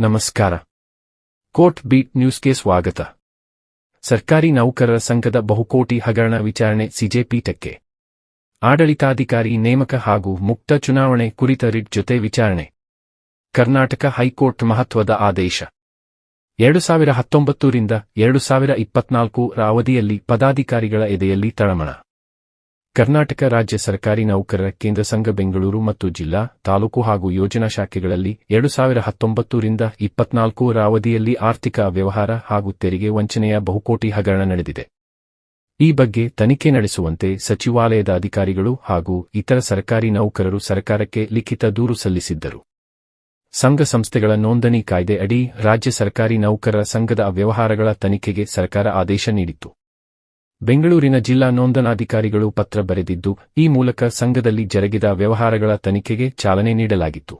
ನಮಸ್ಕಾರ. Court beet ನ್ಯೂಸ್ಗೆ ಸ್ವಾಗತ. ಸರ್ಕಾರಿ ನೌಕರರ ಸಂಘದ ಬಹುಕೋಟಿ ಹಗರಣ ವಿಚಾರಣೆ ಸಿಜೆ ಪೀಠಕ್ಕೆ. ಆಡಳಿತಾಧಿಕಾರಿ ನೇಮಕ ಹಾಗೂ ಮುಕ್ತ ಚುನಾವಣೆ ಕುರಿತ ರಿಟ್ ಜೊತೆ ವಿಚಾರಣೆ. ಕರ್ನಾಟಕ ಹೈಕೋರ್ಟ್ ಮಹತ್ವದ ಆದೇಶ. ಎರಡು ಸಾವಿರ ಹತ್ತೊಂಬತ್ತರಿಂದ ಎರಡು ಸಾವಿರ ಇಪ್ಪತ್ನಾಲ್ಕು ರ ಅವಧಿಯಲ್ಲಿ ಪದಾಧಿಕಾರಿಗಳ ಎದೆಯಲ್ಲಿ ತಳಮಳ. ಕರ್ನಾಟಕ ರಾಜ್ಯ ಸರ್ಕಾರಿ ನೌಕರರ ಕೇಂದ್ರ ಸಂಘ ಬೆಂಗಳೂರು ಮತ್ತು ಜಿಲ್ಲಾ, ತಾಲೂಕು ಹಾಗೂ ಯೋಜನಾ ಶಾಖೆಗಳಲ್ಲಿ ಎರಡು ಸಾವಿರ ಹತ್ತೊಂಬತ್ತರಿಂದ ಇಪ್ಪತ್ನಾಲ್ಕರ ರ ಅವಧಿಯಲ್ಲಿ ಆರ್ಥಿಕ ವ್ಯವಹಾರ ಹಾಗೂ ತೆರಿಗೆ ವಂಚನೆಯ ಬಹುಕೋಟಿ ಹಗರಣ ನಡೆದಿದೆ. ಈ ಬಗ್ಗೆ ತನಿಖೆ ನಡೆಸುವಂತೆ ಸಚಿವಾಲಯದ ಅಧಿಕಾರಿಗಳು ಹಾಗೂ ಇತರ ಸರ್ಕಾರಿ ನೌಕರರು ಸರ್ಕಾರಕ್ಕೆ ಲಿಖಿತ ದೂರು ಸಲ್ಲಿಸಿದ್ದರು. ಸಂಘ ಸಂಸ್ಥೆಗಳ ನೋಂದಣಿ ಕಾಯ್ದೆ ಅಡಿ ರಾಜ್ಯ ಸರ್ಕಾರಿ ನೌಕರರ ಸಂಘದ ಅವ್ಯವಹಾರಗಳ ತನಿಖೆಗೆ ಸರ್ಕಾರ ಆದೇಶ ನೀಡಿತ್ತು. ಬೆಂಗಳೂರಿನ ಜಿಲ್ಲಾ ನೋಂದಣಾಧಿಕಾರಿಗಳು ಪತ್ರ ಬರೆದಿದ್ದು, ಈ ಮೂಲಕ ಸಂಘದಲ್ಲಿ ಜರುಗಿದ ವ್ಯವಹಾರಗಳ ತನಿಖೆಗೆ ಚಾಲನೆ ನೀಡಲಾಗಿತ್ತು.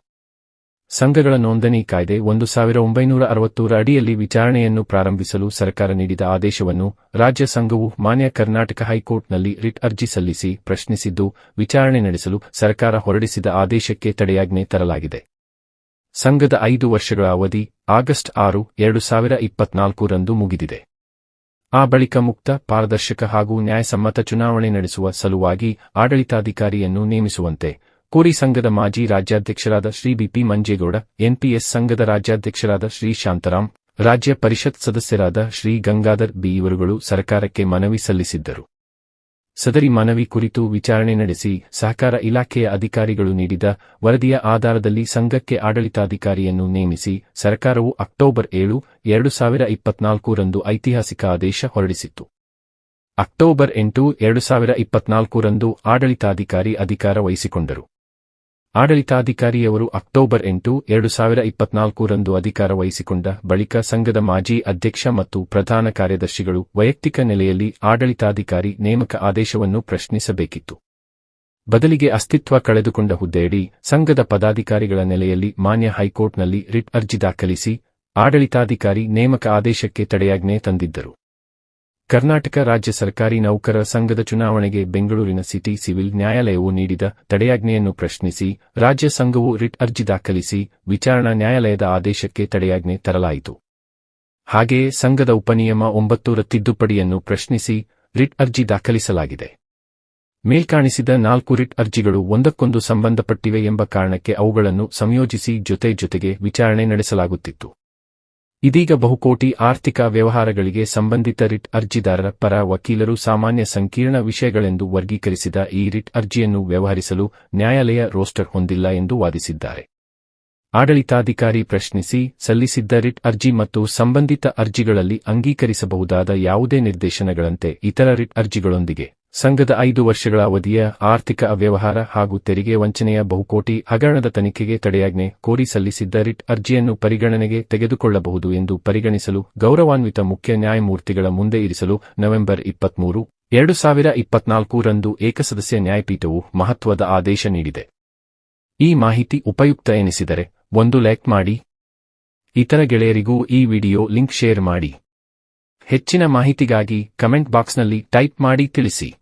ಸಂಘಗಳ ನೋಂದಣಿ ಕಾಯ್ದೆ ಒಂದು ಸಾವಿರ ಒಂಬೈನೂರ ಅರವತ್ತೂರ ಅಡಿಯಲ್ಲಿ ವಿಚಾರಣೆಯನ್ನು ಪ್ರಾರಂಭಿಸಲು ಸರ್ಕಾರ ನೀಡಿದ ಆದೇಶವನ್ನು ರಾಜ್ಯ ಸಂಘವು ಮಾನ್ಯ ಕರ್ನಾಟಕ ಹೈಕೋರ್ಟ್ನಲ್ಲಿ ರಿಟ್ ಅರ್ಜಿ ಸಲ್ಲಿಸಿ ಪ್ರಶ್ನಿಸಿದ್ದು, ವಿಚಾರಣೆ ನಡೆಸಲು ಸರ್ಕಾರ ಹೊರಡಿಸಿದ ಆದೇಶಕ್ಕೆ ತಡೆಯಾಜ್ಞೆ ತರಲಾಗಿದೆ. ಸಂಘದ ಐದು ವರ್ಷಗಳ ಅವಧಿ ಆಗಸ್ಟ್ ಆರು, ಎರಡು ಸಾವಿರ ಇಪ್ಪತ್ನಾಲ್ಕರಂದು ಮುಗಿದಿದೆ. ಆ ಬಳಿಕ ಮುಕ್ತ, ಪಾರದರ್ಶಕ ಹಾಗೂ ನ್ಯಾಯಸಮ್ಮತ ಚುನಾವಣೆ ನಡೆಸುವ ಸಲುವಾಗಿ ಆಡಳಿತಾಧಿಕಾರಿಯನ್ನು ನೇಮಿಸುವಂತೆ ಕೋರಿ ಸಂಘದ ಮಾಜಿ ರಾಜ್ಯಾಧ್ಯಕ್ಷರಾದ ಶ್ರೀ ಬಿಪಿ ಮಂಜೇಗೌಡ, ಎನ್ಪಿಎಸ್ ಸಂಘದ ರಾಜ್ಯಾಧ್ಯಕ್ಷರಾದ ಶ್ರೀ ಶಾಂತರಾಮ್ ರಾಜ್ಯ ಪರಿಷತ್ ಸದಸ್ಯರಾದ ಶ್ರೀ ಗಂಗಾಧರ್ ಬಿ ಇವರುಗಳು ಸರ್ಕಾರಕ್ಕೆ ಮನವಿ ಸಲ್ಲಿಸಿದ್ದರು. ಸದರಿ ಮನವಿ ಕುರಿತು ವಿಚಾರಣೆ ನಡೆಸಿ ಸಹಕಾರ ಇಲಾಖೆಯ ಅಧಿಕಾರಿಗಳು ನೀಡಿದ ವರದಿಯ ಆಧಾರದಲ್ಲಿ ಸಂಘಕ್ಕೆ ಆಡಳಿತಾಧಿಕಾರಿಯನ್ನು ನೇಮಿಸಿ ಸರ್ಕಾರವು ಅಕ್ಟೋಬರ್ ಏಳು, ಎರಡು ಸಾವಿರ ಇಪ್ಪತ್ನಾಲ್ಕರಂದು ಐತಿಹಾಸಿಕ ಆದೇಶ ಹೊರಡಿಸಿತ್ತು. ಅಕ್ಟೋಬರ್ ಎಂಟು, ಎರಡು ಸಾವಿರ ಇಪ್ಪತ್ನಾಲ್ಕರಂದು ಆಡಳಿತಾಧಿಕಾರಿ ಅಧಿಕಾರ ವಹಿಸಿಕೊಂಡರು. ಆಡಳಿತಾಧಿಕಾರಿಯವರು ಅಕ್ಟೋಬರ್ ಎಂಟು, ಎರಡು ಸಾವಿರ ಇಪ್ಪತ್ನಾಲ್ಕರಂದು ಅಧಿಕಾರ ವಹಿಸಿಕೊಂಡ ಬಳಿಕ ಸಂಘದ ಮಾಜಿ ಅಧ್ಯಕ್ಷ ಮತ್ತು ಪ್ರಧಾನ ಕಾರ್ಯದರ್ಶಿಗಳು ವೈಯಕ್ತಿಕ ನೆಲೆಯಲ್ಲಿ ಆಡಳಿತಾಧಿಕಾರಿ ನೇಮಕ ಆದೇಶವನ್ನು ಪ್ರಶ್ನಿಸಬೇಕಿತ್ತು. ಬದಲಿಗೆ ಅಸ್ತಿತ್ವ ಕಳೆದುಕೊಂಡ ಹುದ್ದೆಯಡಿ ಸಂಘದ ಪದಾಧಿಕಾರಿಗಳ ನೆಲೆಯಲ್ಲಿ ಮಾನ್ಯ ಹೈಕೋರ್ಟ್ನಲ್ಲಿ ರಿಟ್ ಅರ್ಜಿ ದಾಖಲಿಸಿ ಆಡಳಿತಾಧಿಕಾರಿ ನೇಮಕ ಆದೇಶಕ್ಕೆ ತಡೆಯಾಜ್ಞೆ ತಂದಿದ್ದರು. ಕರ್ನಾಟಕ ರಾಜ್ಯ ಸರ್ಕಾರಿ ನೌಕರರ ಸಂಘದ ಚುನಾವಣೆಗೆ ಬೆಂಗಳೂರಿನ ಸಿಟಿ ಸಿವಿಲ್ ನ್ಯಾಯಾಲಯವು ನೀಡಿದ ತಡೆಯಾಜ್ಞೆಯನ್ನು ಪ್ರಶ್ನಿಸಿ, ರಾಜ್ಯ ಸಂಘವು ರಿಟ್ ಅರ್ಜಿ ದಾಖಲಿಸಿ, ವಿಚಾರಣಾ ನ್ಯಾಯಾಲಯದ ಆದೇಶಕ್ಕೆ ತಡೆಯಾಜ್ಞೆ ತರಲಾಯಿತು. ಹಾಗೆಯೇ ಸಂಘದ ಉಪನಿಯಮ ಒಂಬತ್ತೂರ ತಿದ್ದುಪಡಿಯನ್ನು ಪ್ರಶ್ನಿಸಿ, ರಿಟ್ ಅರ್ಜಿ ದಾಖಲಿಸಲಾಗಿದೆ. ಮೇಲ್ಕಾಣಿಸಿದ ನಾಲ್ಕು ರಿಟ್ ಅರ್ಜಿಗಳು ಒಂದಕ್ಕೊಂದು ಸಂಬಂಧಪಟ್ಟಿವೆ ಎಂಬ ಕಾರಣಕ್ಕೆ ಅವುಗಳನ್ನು ಸಂಯೋಜಿಸಿ ಜೊತೆ ಜೊತೆಗೆ ವಿಚಾರಣೆ ನಡೆಸಲಾಗುತ್ತಿತ್ತು. ಇದೀಗ ಬಹುಕೋಟಿ ಆರ್ಥಿಕ ವ್ಯವಹಾರಗಳಿಗೆ ಸಂಬಂಧಿತ ರಿಟ್ ಅರ್ಜಿದಾರರ ಪರ ವಕೀಲರು ಸಾಮಾನ್ಯ ಸಂಕೀರ್ಣ ವಿಷಯಗಳೆಂದು ವರ್ಗೀಕರಿಸಿದ ಈ ರಿಟ್ ಅರ್ಜಿಯನ್ನು ವ್ಯವಹರಿಸಲು ನ್ಯಾಯಾಲಯ ರೋಸ್ಟರ್ ಹೊಂದಿಲ್ಲ ಎಂದು ವಾದಿಸಿದ್ದಾರೆ. ಆಡಳಿತಾಧಿಕಾರಿ ಪ್ರಶ್ನಿಸಿ, ಸಲ್ಲಿಸಿದ್ದ ರಿಟ್ ಅರ್ಜಿ ಮತ್ತು ಸಂಬಂಧಿತ ಅರ್ಜಿಗಳಲ್ಲಿ ಅಂಗೀಕರಿಸಬಹುದಾದ ಯಾವುದೇ ನಿರ್ದೇಶನಗಳಂತೆ ಇತರ ರಿಟ್ ಅರ್ಜಿಗಳೊಂದಿಗೆ ಸಂಘದ ಐದು ವರ್ಷಗಳ ಅವಧಿಯ ಆರ್ಥಿಕ ಅವ್ಯವಹಾರ ಹಾಗೂ ತೆರಿಗೆ ವಂಚನೆಯ ಬಹುಕೋಟಿ ಹಗರಣದ ತನಿಖೆಗೆ ತಡೆಯಾಜ್ಞೆ ಕೋರಿ ಸಲ್ಲಿಸಿದ್ದ ರಿಟ್ ಅರ್ಜಿಯನ್ನು ಪರಿಗಣನೆಗೆ ತೆಗೆದುಕೊಳ್ಳಬಹುದು ಎಂದು ಪರಿಗಣಿಸಲು ಗೌರವಾನ್ವಿತ ಮುಖ್ಯ ನ್ಯಾಯಮೂರ್ತಿಗಳ ಮುಂದೆ ಇರಿಸಲು ನವೆಂಬರ್ ಇಪ್ಪತ್ಮೂರು, ಎರಡು ಸಾವಿರ ಇಪ್ಪತ್ನಾಲ್ಕರಂದು ಏಕಸದಸ್ಯ ನ್ಯಾಯಪೀಠವು ಮಹತ್ವದ ಆದೇಶ ನೀಡಿದೆ. ಈ ಮಾಹಿತಿ ಉಪಯುಕ್ತ ಎನಿಸಿದರೆ ಒಂದು ಲೈಕ್ ಮಾಡಿ. ಇತರ ಗೆಳೆಯರಿಗೂ ಈ ವಿಡಿಯೋ ಲಿಂಕ್ ಶೇರ್ ಮಾಡಿ. ಹೆಚ್ಚಿನ ಮಾಹಿತಿಗಾಗಿ ಕಮೆಂಟ್ ಬಾಕ್ಸ್ನಲ್ಲಿ ಟೈಪ್ ಮಾಡಿ ತಿಳಿಸಿ.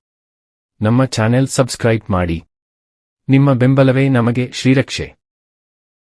ನಮ್ಮ ಚಾನೆಲ್ ಸಬ್ಸ್ಕ್ರೈಬ್ ಮಾಡಿ. ನಿಮ್ಮ ಬೆಂಬಲವೇ ನಮಗೆ ಶ್ರೀರಕ್ಷೆ.